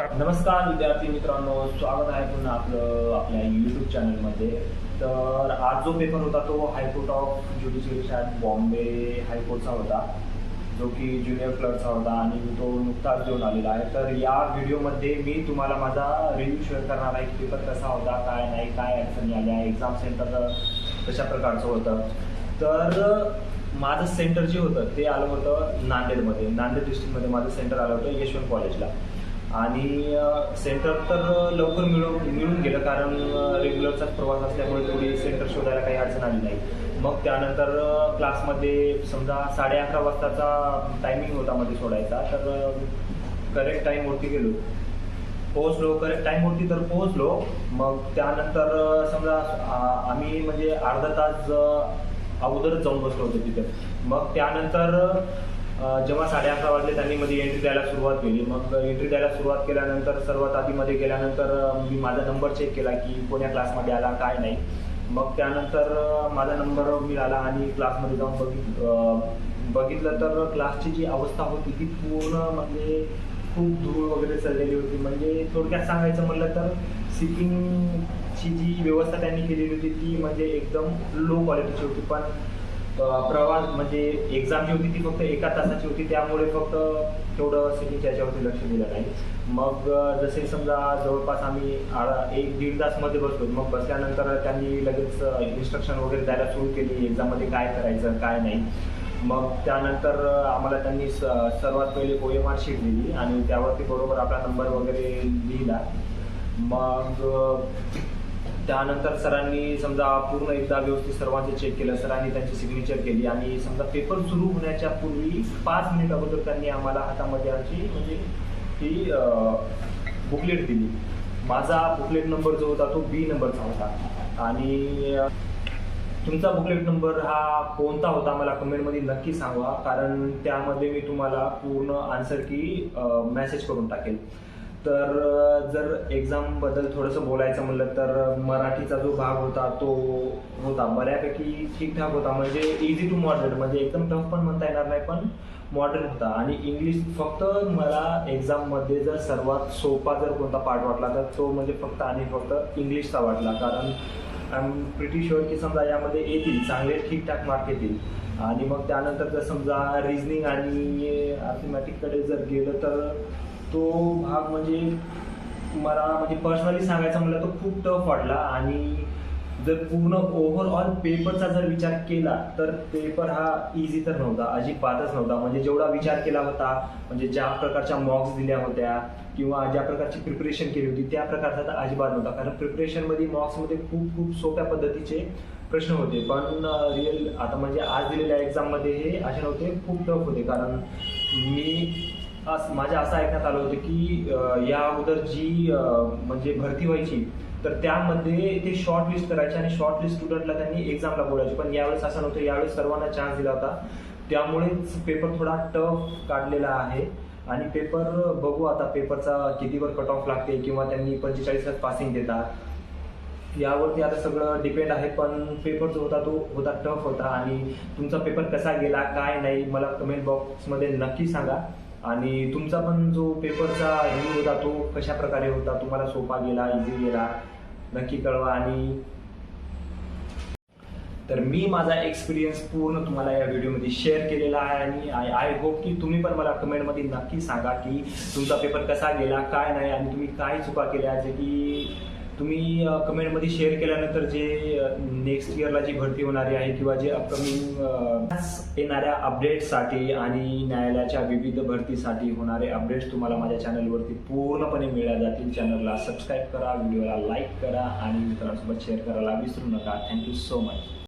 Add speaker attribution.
Speaker 1: नमस्कार विद्यार्थी मित्रांनो स्वागत आहे पुन्हा आपलं आपल्या यूट्यूब चॅनलमध्ये तर आज जो पेपर होता तो high court of judicial Bombay हायकोर्टचा होता. जो की ज्युनियर क्लर्कचा होता आणि तो नुकताच घेऊन आलेला आहे. तर या व्हिडिओमध्ये मी तुम्हाला माझा रिव्ह्यू शेअर करणार आहे की पेपर कसा होता काय नाही काय अडचणी आल्या एक्झाम सेंटर कशा प्रकारचं होतं. तर माझं सेंटर जे होतं ते आलं होतं नांदेडमध्ये. नांदेड डिस्ट्रिक्टमध्ये माझं सेंटर आलं होतं यशवंत कॉलेजला आणि सेंटर तर लवकर मिळून मिळून गेलं. कारण रेग्युलरचाच प्रवास असल्यामुळे तेवढी सेंटर शोधायला काही अडचण आली नाही. मग त्यानंतर क्लासमध्ये समजा साडे अकरा वाजताचा टायमिंग होता मध्ये सोडायचा. तर करेक्ट टाईमवरती गेलो. पोहोचलो करेक्ट टाईमवरती तर पोहोचलो. मग त्यानंतर समजा आम्ही म्हणजे अर्धा तास अगोदरच जाऊन बसलो होतो तिथे. मग त्यानंतर जेव्हा साडे अकरा वाजले त्यांनी मध्ये एंट्री द्यायला सुरुवात केली. मग एंट्री द्यायला सुरुवात केल्यानंतर सर्वात आधीमध्ये गेल्यानंतर मी माझा नंबर चेक केला की कोण्या क्लासमध्ये आला काय नाही. मग त्यानंतर माझा नंबर मी आला आणि क्लासमध्ये जाऊन बघित बघितलं तर क्लासची जी अवस्था होती ती पूर्ण म्हणजे खूप धूळ वगैरे चाललेली होती. म्हणजे थोडक्यात सांगायचं म्हणलं तर सिटिंगची जी व्यवस्था त्यांनी केलेली होती ती म्हणजे एकदम लो क्वालिटीची होती. पण प्रवास म्हणजे एक्झाम जी होती ती फक्त एका तासाची होती त्यामुळे फक्त तेवढं सिटीच्या याच्यावरती लक्ष दिलं नाही. मग जसे समजा जवळपास आम्ही एक दीड तासमध्ये बसलो मग बसल्यानंतर त्यांनी लगेच इन्स्ट्रक्शन वगैरे द्यायला सुरू केली एक्झाममध्ये काय करायचं काय नाही. मग त्यानंतर आम्हाला त्यांनी स सर्वात पहिले ओ एम आर शीट दिली आणि त्यावरती बरोबर आपला नंबर वगैरे लिहिला. मग त्यानंतर सरांनी समजा पूर्ण एकदा व्यवस्थित सर्वांचे चेक केलं सरांनी त्यांची सिग्नेचर केली आणि समजा पेपर सुरू होण्याच्या पूर्वी पाच मिनिट अगोदर त्यांनी आम्हाला हातामध्ये आमची म्हणजे ती बुकलेट दिली. माझा बुकलेट नंबर जो होता तो बी नंबरचा होता. आणि तुमचा बुकलेट नंबर हा कोणता होता मला कमेंटमध्ये नक्की सांगा कारण त्यामध्ये मी तुम्हाला पूर्ण आन्सर की मेसेज करून टाकेल. तर जर एक्झामबद्दल थोडंसं बोलायचं म्हणलं तर मराठीचा जो भाग होता तो होता. बऱ्यापैकी ठीकठाक होता. म्हणजे इझी टू मॉडरेट म्हणजे एकदम टफ पण म्हणता येणार नाही पण मॉडरेट होता. आणि इंग्लिश फक्त मला एक्झाममध्ये जर सर्वात सोपा जर कोणता पार्ट वाटला तर तो म्हणजे फक्त आणि फक्त इंग्लिशचा वाटला. कारण आय एम प्रिटी शुअर की समजा यामध्ये येतील चांगले ठीकठाक मार्क येतील. आणि मग त्यानंतर जर समजा रिझनिंग आणि अर्थमॅटिककडे जर गेलं तर तो भाग म्हणजे मला म्हणजे पर्सनली सांगायचं म्हणलं तर खूप टफ वाटला आणि जर पूर्ण ओव्हरऑल पेपरचा जर विचार केला तर पेपर हा इझी तर नव्हता अजिबातच नव्हता. म्हणजे जेवढा विचार केला होता म्हणजे ज्या प्रकारच्या मॉक्स दिल्या होत्या किंवा ज्या प्रकारची प्रिपरेशन केली होती त्या प्रकारचा तर अजिबात नव्हता. कारण प्रिपरेशनमध्ये मॉक्समध्ये खूप खूप सोप्या पद्धतीचे प्रश्न होते. पण रिअल आता म्हणजे आज दिलेल्या एक्झाममध्ये हे असे नव्हते खूप टफ होते. कारण मी माझ्या असं ऐकण्यात आलं होतं की या अगोदर जी म्हणजे भरती व्हायची तर त्यामध्ये ते शॉर्ट लिस्ट करायचे आणि शॉर्ट लिस्ट स्टुडंटला त्यांनी एक्झामला बोलायचे. पण यावेळेस असं नव्हतं. यावेळेस सर्वांना चान्स दिला होता. त्यामुळेच पेपर थोडा टफ काढलेला आहे. आणि पेपर बघू आता पेपरचा कितीवर कट ऑफ लागते किंवा त्यांनी पंचेचाळीसच पासिंग देतात. यावरती आता सगळं डिपेंड आहे पण पेपर जो होता तो होता टफ होता. आणि तुमचा पेपर कसा गेला काय नाही मला कमेंट बॉक्समध्ये नक्की सांगा. आणि तुमचा पण जो पेपरचा हे होता तो कशा प्रकारे होता? तुम्हाला सोपा गेला इझी गेला? नक्की कळवा आणि तर मी माझा एक्सपिरियन्स पूर्ण तुम्हाला या व्हिडिओमध्ये शेअर केलेला आहे आणि आय आय होप की तुम्ही पण मला कमेंटमध्ये नक्की सांगा की तुमचा पेपर कसा गेला काय नाही आणि तुम्ही काय चुका केल्या जे की तुम्ही कमेंटमध्ये शेअर केल्यानंतर जे नेक्स्ट इयरला जी भरती होणारी आहे किंवा जे अपकमिंग येणाऱ्या अपडेटसाठी आणि न्यायालयाच्या विविध भरतीसाठी होणारे अपडेट्स तुम्हाला माझ्या चॅनलवरती पूर्णपणे मिळल्या जातील. चॅनलला सबस्क्राईब करा व्हिडिओला लाईक करा आणि मित्रांसोबत शेअर करायला विसरू नका. Thank you so much